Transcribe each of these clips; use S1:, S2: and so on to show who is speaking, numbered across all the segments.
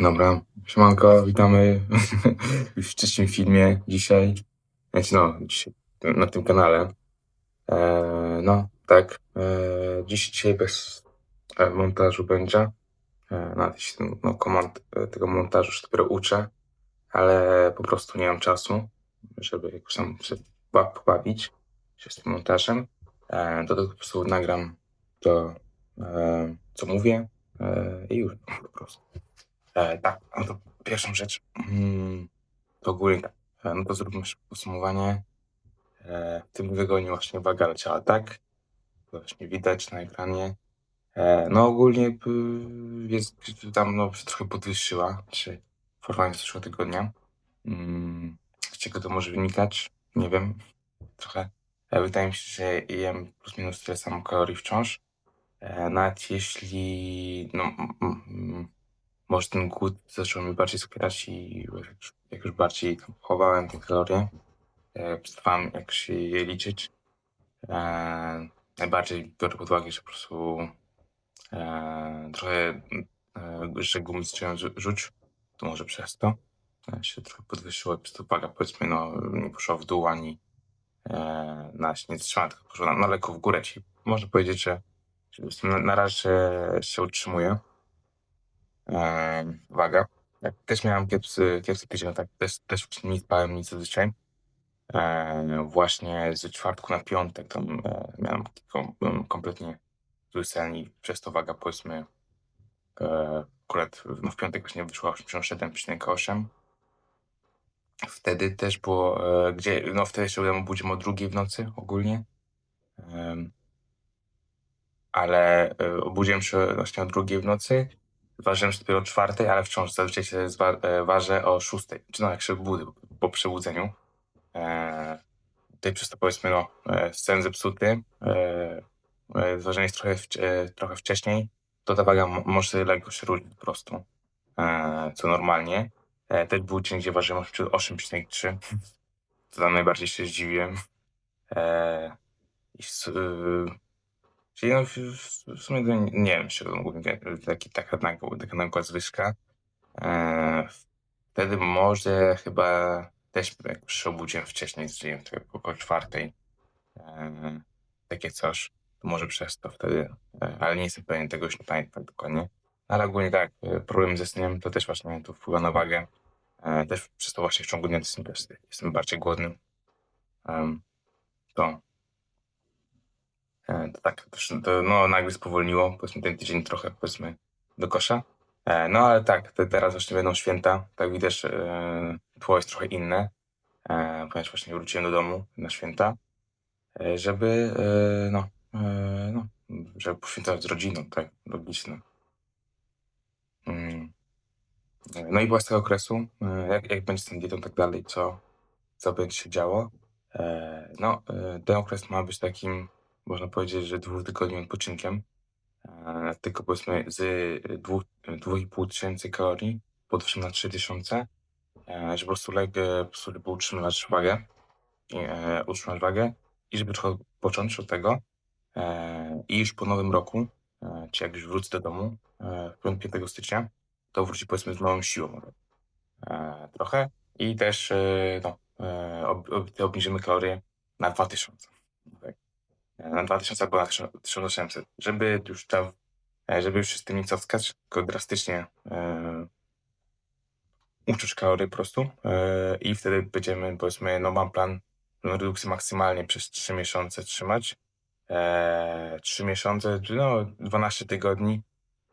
S1: Dobra, siemanko, witamy już w trzecim filmie dzisiaj. Znaczy no, dzisiaj na tym kanale. Eee, no, tak. Dziś, dzisiaj bez e, montażu będzie. Nawet jeśli no, komand e, tego montażu się dopiero uczę, ale po prostu nie mam czasu, żeby jakoś tam się ba- pobawić się z tym montażem. Eee, to, to po prostu nagram to, e, co mówię e, i już po prostu. E, tak, no to pierwszą rzecz, mm, to ogólnie tak, e, no to zróbmy szybkie podsumowanie. E, w tym tygodniu właśnie waga leciała tak, to właśnie widać na ekranie. E, no ogólnie p- jest tam no, się trochę podwyższyła, czy w porównaniu zeszłego tygodnia. Mm, z czego to może wynikać? Nie wiem, trochę. E, wydaje mi się, że jem plus minus tyle samo kalorii wciąż. E, nawet jeśli no, mm, mm, może ten głód zaczął mnie bardziej skupierać i jak już, jak już bardziej chowałem te kalorie, e, przestawałem jakoś je liczyć. E, najbardziej biorę pod uwagę, że po prostu e, trochę, e, że gumy zacząłem rzu- rzuć, to może przez to e, się trochę podwyższyło, po prostu waga powiedzmy no, nie poszła w dół ani e, na się nie zatrzymała, tylko poszła na, na lekko w górę, czyli można powiedzieć, że, że na, na razie się utrzymuje e, waga. Jak też miałem kiepscy, kiepscy tydzień, tak też, też nie spałem nic zazwyczaj. E, właśnie z czwartku na piątek tam e, miałem byłem kompletnie zły sen i przez to waga powiedzmy e, akurat no, w piątek właśnie wyszła 87,8. Wtedy też było, e, gdzie, no wtedy się udało budzić o drugiej w nocy ogólnie. Ale e, obudziłem się właśnie o drugiej w nocy. Ważyłem się dopiero o czwartej, ale wciąż zazwyczaj się zwa- e, ważę o szóstej. Czy no jak się budzę po przebudzeniu. E, tutaj przez to powiedzmy no e, sen zepsuty. E, e, zważenie jest trochę, trochę wcześniej. To ta waga mo- może lekko się różnić po prostu. E, co normalnie. E, też był dzień, gdzie ważyłem 8,3. To tam najbardziej się zdziwiłem. E, i Czyli no, w, w- sumie nie, nie wiem, czy to mówię, taki, taka, nagła- taka nagła zwyżka. E, wtedy może chyba też jak się obudziłem wcześniej, tak około czwartej. E, takie coś. To może przez to wtedy, e, ale nie jestem pewien, tego już nie pamiętam dokładnie. Ale ogólnie tak, e, problem ze snem to też właśnie tu wpływa na wagę. E, też przez to właśnie w ciągu dnia jestem, jestem bardziej głodny. To E, To tak, to, no, nagle spowolniło, powiedzmy ten tydzień trochę, powiedzmy, do kosza. E, No ale tak, te, teraz właśnie będą święta, tak widać, e, tło jest trochę inne, ponieważ właśnie wróciłem do domu na święta, żeby, no, no, żeby poświęcać z rodziną, tak, logiczne. Mm. No i była z tego okresu, jak, jak będzie z tą dietą tak dalej, co, co będzie się działo. No, ten okres ma być takim, można powiedzieć, że dwutygodniowym odpoczynkiem. E, tylko powiedzmy z dwóch- 2,5 tysięcy kalorii podwyższymy na 3000, e, żeby po prostu leg, e, po prostu utrzymywać wagę, e, utrzymać wagę i żeby począć od tego e, i już po nowym roku, e, czy jak już wrócę do domu e, 5 stycznia, to wróci powiedzmy z nową siłą e, trochę i też e, no, e, ob, ob, obniżymy kalorie na 2000. Tak. Na 2000 albo na 1800, żeby już ta e, żeby już z tym nie coskać, tylko drastycznie e, uczuć kalorie po prostu e, i wtedy będziemy, powiedzmy, no mam plan redukcji maksymalnie przez 3 miesiące trzymać. E, 3 miesiące, no 12 tygodni,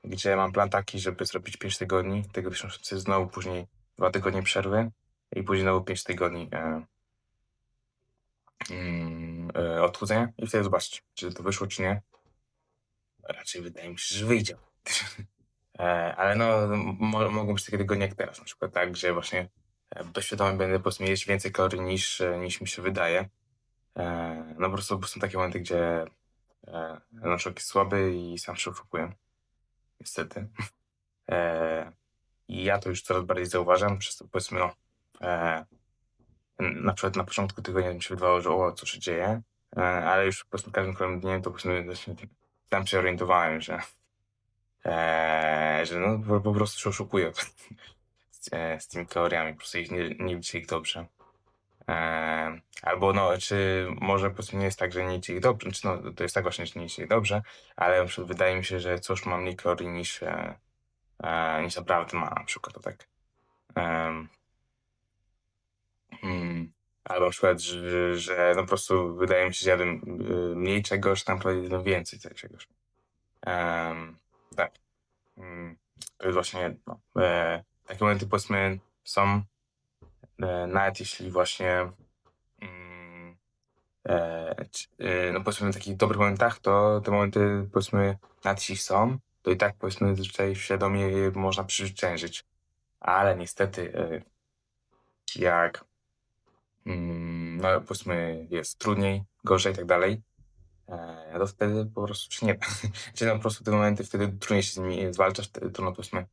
S1: gdzie mam plan taki, żeby zrobić 5 tygodni, tego miesiąca znowu później 2 tygodnie przerwy i później znowu 5 tygodni e, mm, e, odchudzenia i wtedy zobaczcie, czy to wyszło, czy nie. Raczej wydaje mi się, że wyjdzie. E, ale no, mo- mogą być takie tygodnie jak teraz, na przykład tak, gdzie właśnie e, doświadomie będę po prostu więcej kalorii niż, niż mi się wydaje. No po prostu są takie momenty, gdzie e, przykład jest słaby i sam się oszukuję. Niestety. I ja to już coraz bardziej zauważam, przez to powiedzmy no, na przykład na początku tygodnia mi się wydawało, że o, co się dzieje, e, ale już po prostu każdym kolejnym dniem to powiedzmy tam się orientowałem, że Eee, że no po, po prostu się oszukują z, e, z tymi kaloriami, po prostu ich nie, nie liczy ich dobrze. Albo no, czy może po prostu nie jest tak, że nie liczy ich dobrze, czy no, to jest tak właśnie, że nie liczy ich dobrze, ale wydaje mi się, że coś ma mniej kalorii niż, e, e, niż naprawdę ma, na przykład to tak. Em, mm, albo na przykład, że, że no po prostu wydaje mi się, że jadłem y, mniej czegoś, tam naprawdę jadłem więcej czegoś. Em, tak. Mm, to jest właśnie, no, e, takie momenty powiedzmy są, e, nawet jeśli właśnie mm, e, e, no powiedzmy w takich dobrych momentach, to te momenty powiedzmy nawet jeśli są, to i tak powiedzmy zazwyczaj świadomie można przezwyciężyć. Ale niestety e, jak mm, no powiedzmy jest trudniej, gorzej i tak dalej, e, to wtedy po prostu się nie. Czy no po prostu te momenty wtedy trudniej się z nimi zwalczasz, wtedy trudno powiedzmy,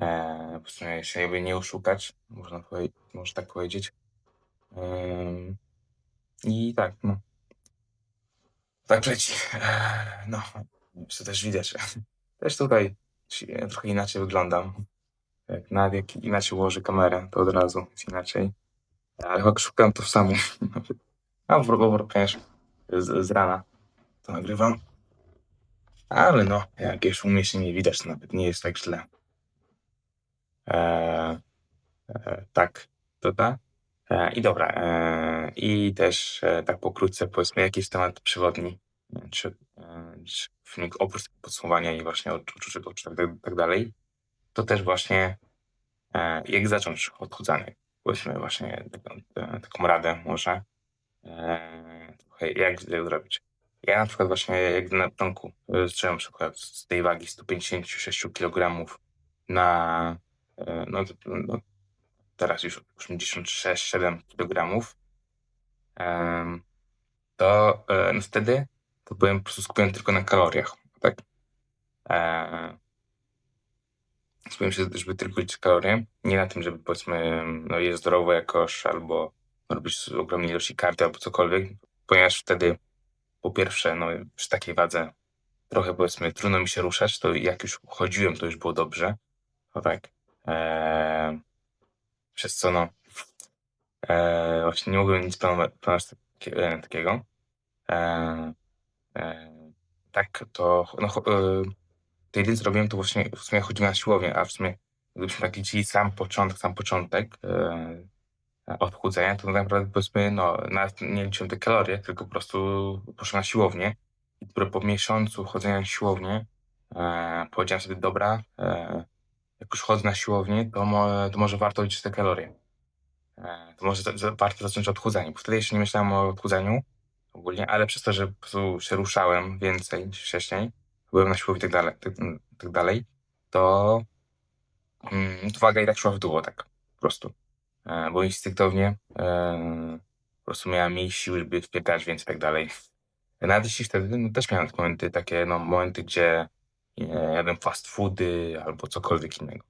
S1: e, powiedzmy się jakby nie oszukać, można, powie- można tak powiedzieć. Em, I tak, no. Tak leci. E, No, co też widać. Też tutaj trochę inaczej wyglądam. Jak nawet jak inaczej ułoży kamerę, to od razu jest inaczej. Chyba szukam to samo. A w też z, z rana to nagrywam. Ale no, jakieś umieśnienie widać, nawet nie jest tak źle. E, tak, to tak. E, I dobra, e, i też e, tak pokrótce powiedzmy jakiś temat przewodni, czy, e, czy oprócz podsumowania i właśnie odczucia, czy tak, tak dalej, to też właśnie e, jak zacząć odchudzanie. Powiedzmy właśnie taką, e, taką radę może, e, jak zrobić. Ja na przykład właśnie jak na początku e, zacząłem przykład z tej wagi 156 kg na no, no, teraz już 86-7 kg, to no wtedy to byłem po prostu skupiony tylko na kaloriach, tak? Skupiłem się, żeby tylko liczyć kalorie, nie na tym, żeby powiedzmy no, jeść zdrowo jakoś, albo robić ogromne ilości kardio, albo cokolwiek, ponieważ wtedy po pierwsze, no przy takiej wadze trochę powiedzmy trudno mi się ruszać, to jak już chodziłem, to już było dobrze, no tak. E, przez co no e, właśnie nie mogłem nic planować, planować takie, e, takiego. E, e, tak to no, e, to jedyne co robiłem to właśnie w sumie chodziłem na siłownię, a w sumie gdybyśmy tak liczyli sam początek, sam początek e, odchudzenia, to naprawdę powiedzmy, no nawet nie liczyłem te kalorie, tylko po prostu poszłem na siłownię i dopiero po miesiącu chodzenia na siłownię e, powiedziałem sobie, dobra, e, jak już chodzę na siłownię, to, mo, to może warto liczyć te kalorie. To może za, za, warto zacząć od chudzenia, bo wtedy jeszcze nie myślałem o odchudzaniu ogólnie, ale przez to, że po prostu się ruszałem więcej wcześniej, byłem na siłowni i tak dalej, tak, tak dalej to mm, to waga i tak szła w dół, tak po prostu. E, bo instynktownie e, po prostu miałem mniej siły, żeby wpierdać więcej i tak dalej. Nawet jeśli wtedy no, też miałem momenty, takie no, momenty, gdzie e, jadłem fast foody albo cokolwiek innego.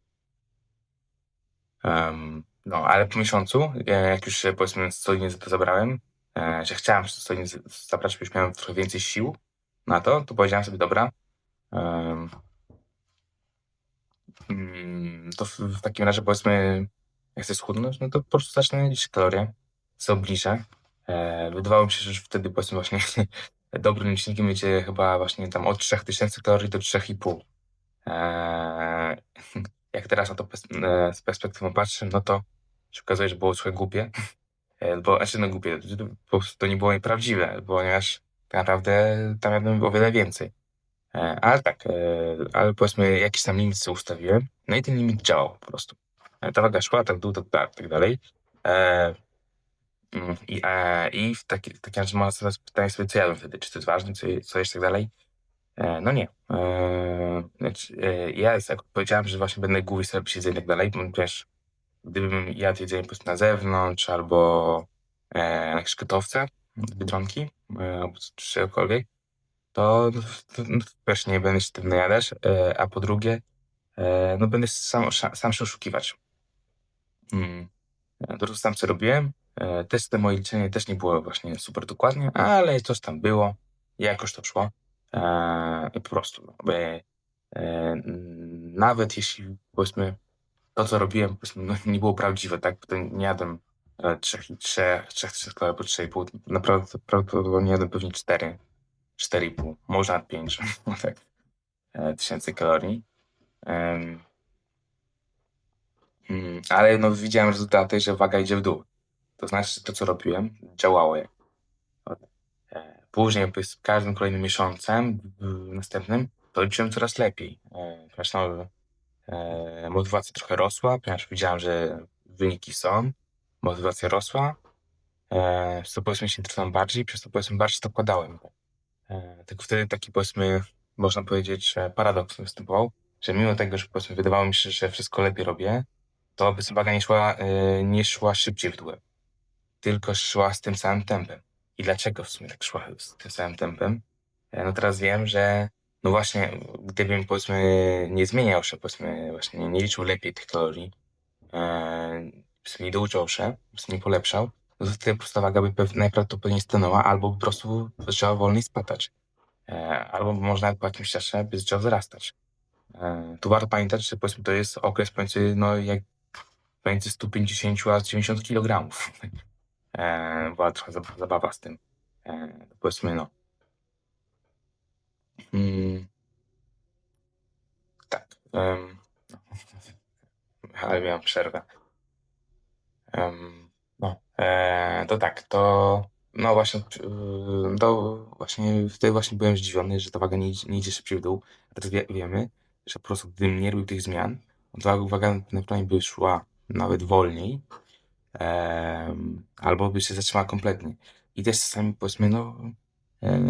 S1: Em, no, ale po miesiącu, e, jak już powiedzmy solidnie za to zabrałem, e, że chciałem się solidnie z- zabrać, bo już miałem trochę więcej sił na to, to powiedziałem sobie, dobra, mm, to w, w takim razie powiedzmy, jak chcę schudnąć, no to po prostu zacznę liczyć kalorie, co. E, wydawało mi się, że wtedy powiedzmy właśnie dobrym licznikiem będzie chyba właśnie tam od 3000 kalorii do 3,5. E, jak teraz na to e, z perspektywą patrzę, no to się okazuje, że było trochę głupie. E, bo, znaczy no głupie, to po prostu to nie było nieprawdziwe, ponieważ tak naprawdę tam jadłem o wiele więcej. E, ale tak, e, ale powiedzmy jakiś tam limit sobie ustawiłem, no i ten limit działał po prostu. E, ta waga szła, tak dół, tak, tak, tak dalej. Mm, I, I w taki, w takim razie sobie zadać pytanie sobie, co wtedy, czy to jest ważne, co, co jest tak dalej. No nie. Znaczy, ja jak powiedziałem, że właśnie będę głównie sobie jedzenie i tak dalej, ponieważ gdybym jadł jedzenie po prostu na zewnątrz albo na jakieś gotowce z Biedronki e, albo czegokolwiek, to, też nie będę się tym najadać, e, a po drugie, e, no będę sam, sam się oszukiwać. Mm. Co sam co robiłem, e, te moje liczenie też nie było właśnie super dokładnie, ale coś tam było, jakoś to szło. E, po prostu, e, E, nawet jeśli powiedzmy to, co robiłem, powiedzmy, no, nie było prawdziwe, tak? To nie jadłem trzech trzech, trzech, trzech kalorii po 3,5. Naprawdę prawdopodobnie jadłem pewnie 4, 4,5, może nawet 5, tak, e, tysięcy kalorii. Mm, ale no widziałem rezultaty, że waga idzie w dół. To znaczy, to, co robiłem, działało. e, Później, z każdym kolejnym miesiącem, w następnym, to liczyłem coraz lepiej. E, Ponieważ no, motywacja trochę rosła, ponieważ widziałem, że wyniki są, motywacja rosła, przez to powiedzmy się interesowałem bardziej, przez to powiedzmy bardziej to wkładałem. E, tylko wtedy taki powiedzmy, można powiedzieć, paradoks występował, że mimo tego, że powiedzmy wydawało mi się, że wszystko lepiej robię, to powiedzmy waga nie szła, e, nie szła szybciej w dół, tylko szła z tym samym tempem. I dlaczego w sumie tak szła z tym samym tempem? E, No teraz wiem, że no właśnie, gdybym powiedzmy nie zmieniał się, powiedzmy właśnie nie, liczył lepiej tych kalorii, e, nie douczał się, nie polepszał, po prostu waga by najprawdopodobniej stanęła, albo po prostu zaczęła wolniej spadać. E, albo można po jakimś czasie by zaczęła wzrastać. E, tu warto pamiętać, że powiedzmy to jest okres pomiędzy, no jak pomiędzy 150 a 90 kg. E, była trochę zab- zabawa z tym. Powiedzmy no. Mm, tak. em, ale miałem przerwę. E, to tak, to no właśnie, to właśnie wtedy właśnie byłem zdziwiony, że ta waga nie, nie idzie szybciej w dół. Teraz wie, wiemy, że po prostu gdybym nie robił tych zmian, to waga najprawdopodobniej by szła nawet wolniej, albo by się zatrzymała kompletnie. I też czasami powiedzmy, no e,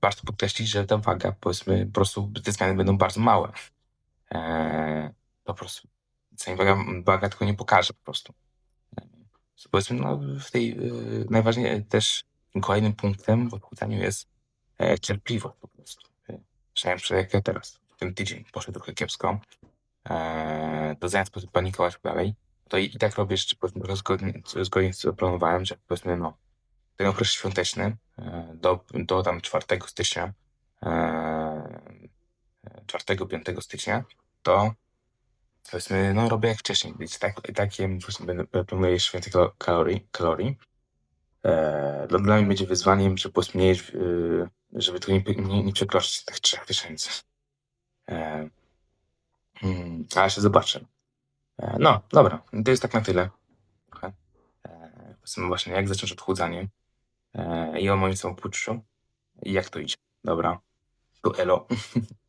S1: warto podkreślić, że ta waga, powiedzmy, po prostu te zmiany będą bardzo małe. E, po prostu. Waga, waga tylko nie pokaże po prostu. E, Powiedzmy, no w tej y, najważniejszym też kolejnym punktem w odchudzaniu jest e, cierpliwość po prostu. E, Przynajmniej przykład jak ja teraz. Ten tydzień poszedł trochę kiepsko. E, to zamiast panikować dalej, to i, i tak robię jeszcze zgodnie, zgodnie z co planowałem, że powiedzmy no ten okres świąteczny e, do, do tam 4 stycznia, e, 4-5 stycznia, to powiedzmy, no robię jak wcześniej, więc tak, tak jem, powiedzmy, będę- kalo- kalorii, kalorii. E, dla, dla mnie będzie wyzwaniem, że powiedzmy nie jeść, y, żeby tu nie, nie, nie przekroczyć tych 3000. E, mm, ale się zobaczę. E, no, dobra, to jest tak na tyle. Trochę. E, powiedzmy właśnie, jak zacząć odchudzanie e, i o moim samopoczuciu i jak to idzie. Dobra, to elo.